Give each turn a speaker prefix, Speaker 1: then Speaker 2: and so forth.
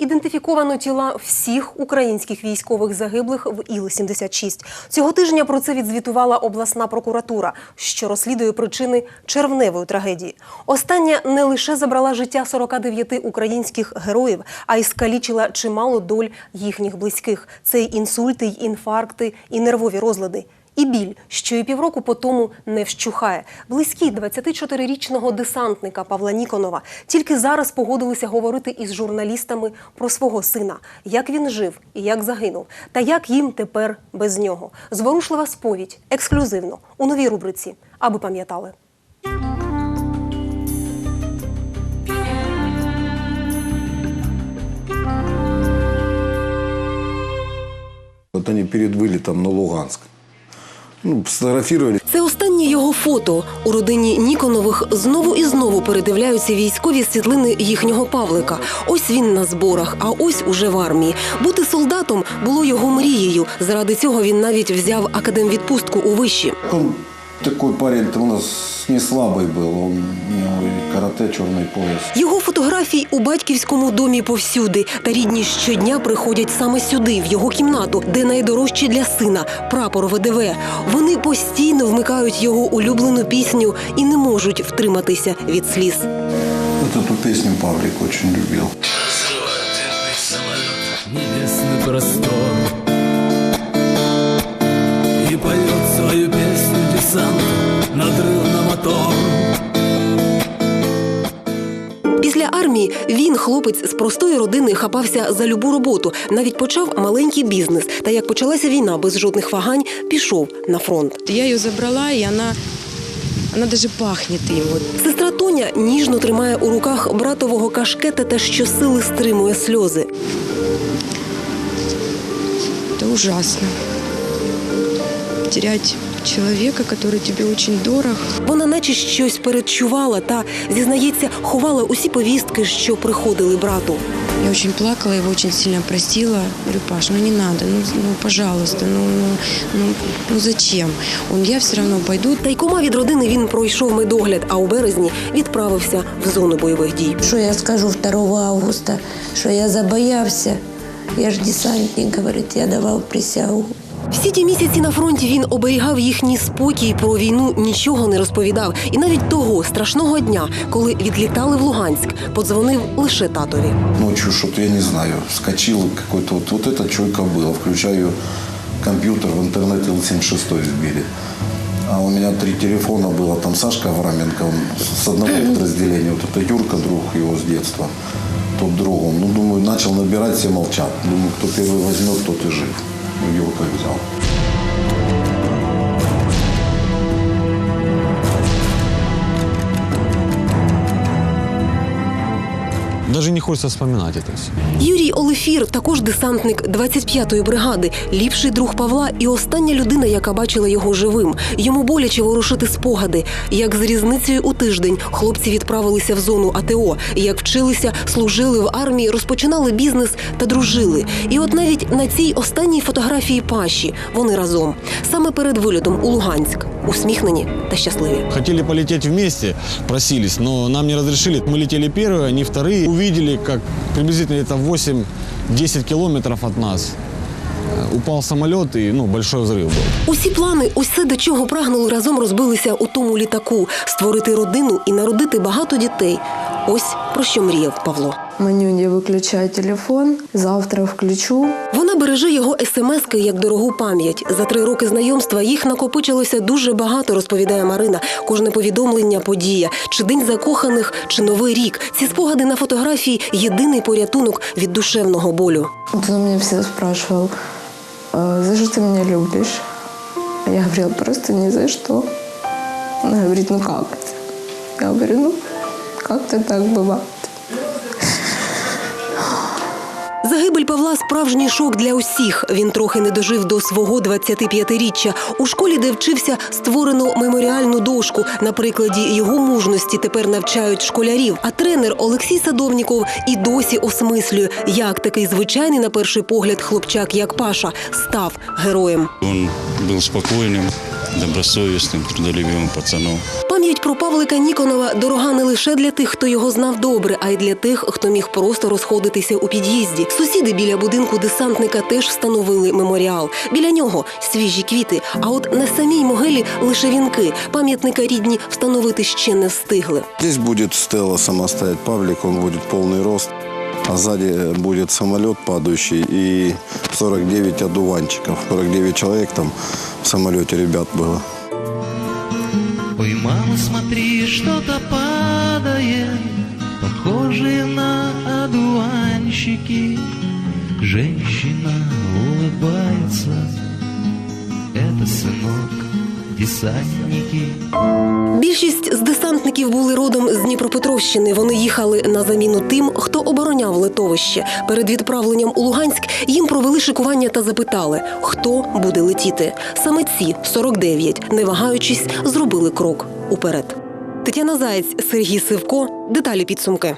Speaker 1: Ідентифіковано тіла всіх українських військових загиблих в Іл-76. Цього тижня про це відзвітувала обласна прокуратура, що розслідує причини червневої трагедії. Остання не лише забрала життя 49 українських героїв, а й скалічила чимало доль їхніх близьких. Це й інсульти, й інфаркти, і нервові розлади. І біль, що і півроку по тому не вщухає. Близькі 24-річного десантника Павла Ніконова тільки зараз погодилися говорити із журналістами про свого сина, як він жив і як загинув, та як їм тепер без нього. Зворушлива сповідь ексклюзивно у новій рубриці, аби пам'ятали.
Speaker 2: Вот они перед вылетом на Луганск. Ну, сфотографировали.
Speaker 1: Це останнє його фото. У родині Ніконових знову і знову передивляються військові світлини їхнього Павлика. Ось він на зборах, а ось уже в армії. Бути солдатом було його мрією. Заради цього він навіть взяв академвідпустку у виші.
Speaker 2: Он такой парень у нас не слабый был. Он, у него и карате, черный пояс.
Speaker 1: Його фотографій у батьківському домі повсюди. Та рідні щодня приходять саме сюди, в його кімнату, де найдорожче для сина прапор ВДВ. Вони постійно вмикають його улюблену пісню і не можуть втриматися від сліз.
Speaker 2: Вот эту песню Павлик очень любил.
Speaker 1: Після армії він, хлопець з простої родини, хапався за любу роботу. Навіть почав маленький бізнес. Та як почалася війна без жодних вагань, пішов на фронт.
Speaker 3: Я ее забрала, и она, она даже пахнет им. Вот.
Speaker 1: Сестра Тоня ніжно тримає у руках братового кашкета та щосили стримує сльози.
Speaker 3: Это ужасно. Терять человека, который тебе очень дорог.
Speaker 1: Вона наче щось передчувала та зізнається, ховала усі повістки, що приходили брату.
Speaker 3: Я очень плакала, его очень сильно просила. Говорю, Паш, ну не надо, ну, ну пожалуйста, ну, ну, ну, ну зачем? Он, я все равно пойду.
Speaker 1: Тайкома від родини він пройшов медогляд, а у березні відправився в зону бойових дій.
Speaker 4: Що я скажу 2 августа, що я забоявся. Я ж десантник, говорить, я давав присягу.
Speaker 1: Всі ті місяці на фронті він оберігав їхній спокій, про війну нічого не розповідав. І навіть того страшного дня, коли відлітали в Луганськ, подзвонив лише татові.
Speaker 2: Ночью что-то, я не знаю, вскочил какой-то, вот, вот эта чуйка была. Включаю компьютер, в интернет Ил-76 вбили. А у меня три телефона было, там Сашка Авраменко, он с одного подразделения, вот это Юрка, друг его с детства, тот другом. Ну, думаю, начал набирать, все молчат. Думаю, кто первый возьмет, тот и жив. Ну, Юрка взял.
Speaker 5: Даже не хочется вспоминать это все.
Speaker 1: Юрій Олефір, також десантник 25-ї бригади, ліпший друг Павла і остання людина, яка бачила його живим. Йому боляче ворушити спогади. Як з різницею у тиждень хлопці відправилися в зону АТО, як вчилися, служили в армії, розпочинали бізнес та дружили. І от навіть на цій останній фотографії Паші вони разом, саме перед вильотом у Луганськ, усміхнені та щасливі.
Speaker 5: Хотели полететь вместе, просились, но нам не разрешили. Мы летели первые, они вторые. Увидели, как приблизительно это 8-10 километров от нас э, упал самолет и ну, большой взрыв был.
Speaker 1: Усі плани, усе до чого прагнули разом розбилися у тому літаку створити родину і народити багато дітей. Ось про що мріяв Павло.
Speaker 6: Манюня, выключай телефон, завтра включу.
Speaker 1: Вона береже його смски як дорогу пам'ять. За три роки знайомства їх накопичилося дуже багато, розповідає Марина. Кожне повідомлення, подія, чи день закоханих, чи новий рік. Ці спогади на фотографії єдиний порятунок від душевного болю.
Speaker 6: Вот он меня всегда спрашивал, «А за что ты меня любишь? А я говорила, просто ни за что. Она говорит, ну как это? Я говорю, ну, как-то так бывает.
Speaker 1: Загибель Павла справжній шок для усіх. Він трохи не дожив до свого 25-річчя. У школі, де вчився, створено меморіальну дошку. На прикладі його мужності тепер навчають школярів. А тренер Олексій Садовніков і досі осмислює, як такий звичайний на перший погляд хлопчак, як Паша, став героєм.
Speaker 7: Он был спокойным, добросовестным, трудолюбивым пацаном.
Speaker 1: Пам'ять про Павлика Ніконова дорога не лише для тих, хто його знав добре, а й для тих, хто міг просто розходитися у під'їзді. Сусіди біля будинку десантника теж встановили меморіал. Біля нього свіжі квіти. А от на самій могилі лише вінки. Пам'ятника рідні встановити ще не встигли.
Speaker 2: Здесь будет стела сама стоять Павлик, он будет полный рост. А сзади будет самолет падающий и 49 одуванчиков. 49 человек там в самолете ребят было.
Speaker 7: Мама, смотри, что-то падает, похожие на одуванчики. Женщина улыбается, это сынок, десантники.
Speaker 1: Більшість з десантників були родом з Дніпропетровщини. Вони їхали на заміну тим, хто обороняв литовище. Перед відправленням у Луганськ їм провели шикування та запитали, хто буде летіти. Саме ці 49, не вагаючись, зробили крок уперед. Тетяна Заєць, Сергій Сивко. Деталі підсумки.